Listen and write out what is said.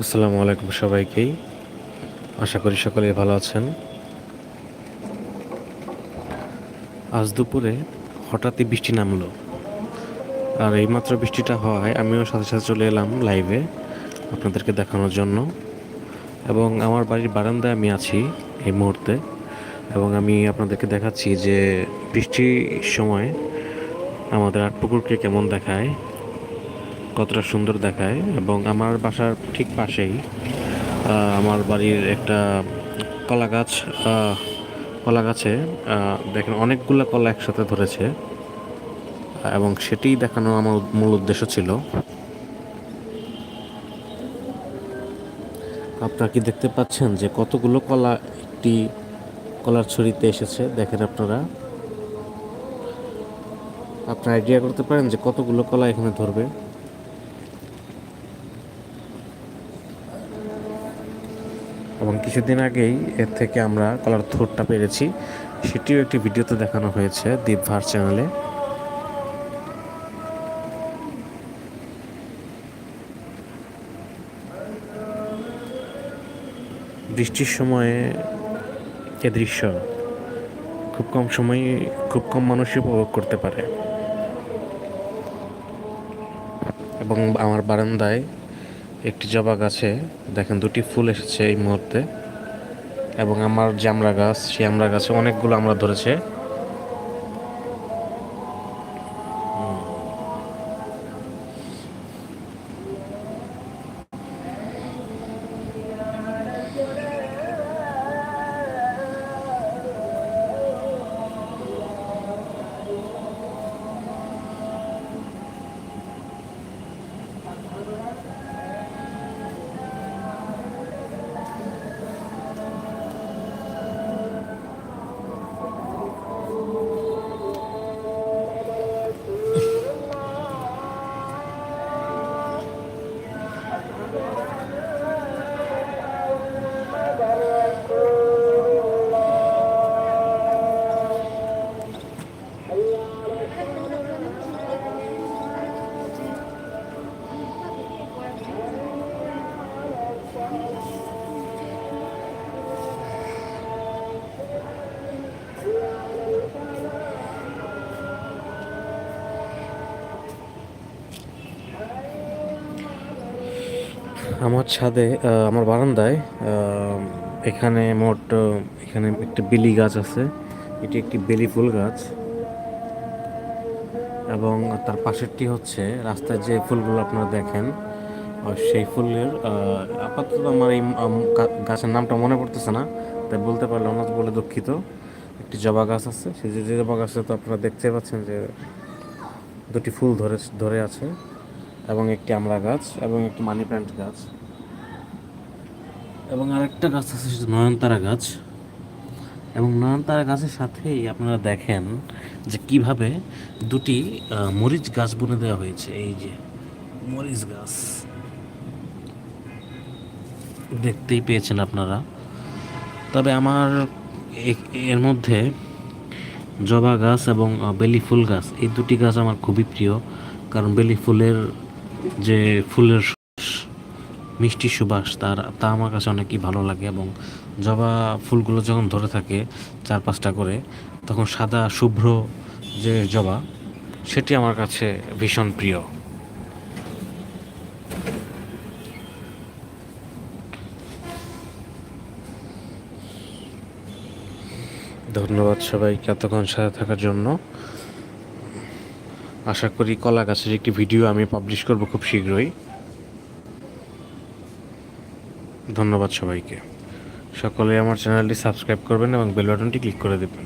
আসসালামু আলাইকুম সবাইকেই। আশা করি সকলে ভালো আছেন। আজ দুপুরে হঠাৎই বৃষ্টি নামলো। আর এইমাত্র বৃষ্টিটা হওয়ায় আমিও সাথে সাথে চলে এলাম লাইভে আপনাদেরকে দেখানোর জন্য। এবং আমার বাড়ির বারান্দায় আমি আছি এই মুহূর্তে। এবং আমি আপনাদেরকে দেখাচ্ছি যে বৃষ্টির সময় আমাদের আট পুকুরকে কেমন দেখায়। কতটা সুন্দর দেখায় এবং আমার বাসার ঠিক পাশেই আমার বাড়ির একটা কলা গাছ কলা গাছে দেখেন অনেকগুলো কলা একসাথে ধরেছে এবং সেটিই দেখানো আমার মূল উদ্দেশ্য ছিল। আপনারা কি দেখতে পাচ্ছেন যে কতগুলো কলা একটি কলার ছড়িতে এসেছে? দেখেন আপনারা। আপনারা আইডিয়া করতে পারেন যে কতগুলো কলা এখানে ধরবে। এবং কিছুদিন আগেই এর থেকে আমরা কলার থ্রোটটা পেরেছি। সেটিও একটি ভিডিওতে দেখানো হয়েছে দীপভার চ্যানেলে। বৃষ্টির সময়ে এ দৃশ্য খুব কম সময়ে খুব কম মানুষই উপভোগ করতে পারে। এবং আমার বারান্দায় একটি জবা গাছে, দেখেন দুটি ফুল এসেছে এই মুহূর্তে। এবং আমার আমড়া গাছ, সেই আমরা গাছে অনেকগুলো আমরা ধরেছে। আমার ছাদে আমার বারান্দায় এখানে মোট এখানে একটা বেলি গাছ আছে। এটি একটি বেলি ফুল গাছ। এবং তার পাশেরটি হচ্ছে রাস্তায় যে ফুলগুলো আপনারা দেখেন সেই ফুলের আপাতত আমার এই গাছের নামটা মনে পড়তেছে না, তাই বলতে পারলাম না বলে দুঃখিত। একটি জবা গাছ আছে। সেই যে জবা গাছে তো আপনারা দেখতে পাচ্ছেন যে দুটি ফুল ধরে ধরে আছে। এবং একটি আমড়া গাছ এবং একটি মানি প্ল্যান্ট গাছ। এবং আরেকটা গাছ আছে, সেটা নয়নতারা গাছ। এবং নয়নতারা গাছের সাথেই আপনারা দেখেন যে কীভাবে দুটি মরিচ গাছ বুনে দেওয়া হয়েছে। এই যে মরিচ গাছ। দেখতেই পেয়েছেন আপনারা। তবে আমার এর মধ্যে জবা গাছ এবং বেলি ফুল গাছ, এই দুটি গাছ আমার খুবই প্রিয়। কারণ বেলি ফুলের যে ফুলের মিষ্টি সুবাস, তার, তা আমার কাছে অনেকই ভালো লাগে এবং জবা ফুলগুলো যখন ধরে থাকে চার পাঁচটা করে, তখন সাদা শুভ্র যে জবা, সেটি আমার কাছে ভীষণ প্রিয়। ধন্যবাদ সবাইকে এতক্ষণ সাথে থাকার জন্য। আশা করি কলা গাছের একটি ভিডিও আমি পাবলিশ করব খুব শীঘ্রই। ধন্যবাদ সবাইকে। সকলে আমার চ্যানেলটি সাবস্ক্রাইব করবেন এবং বেল বাটনটি ক্লিক করে দেবেন।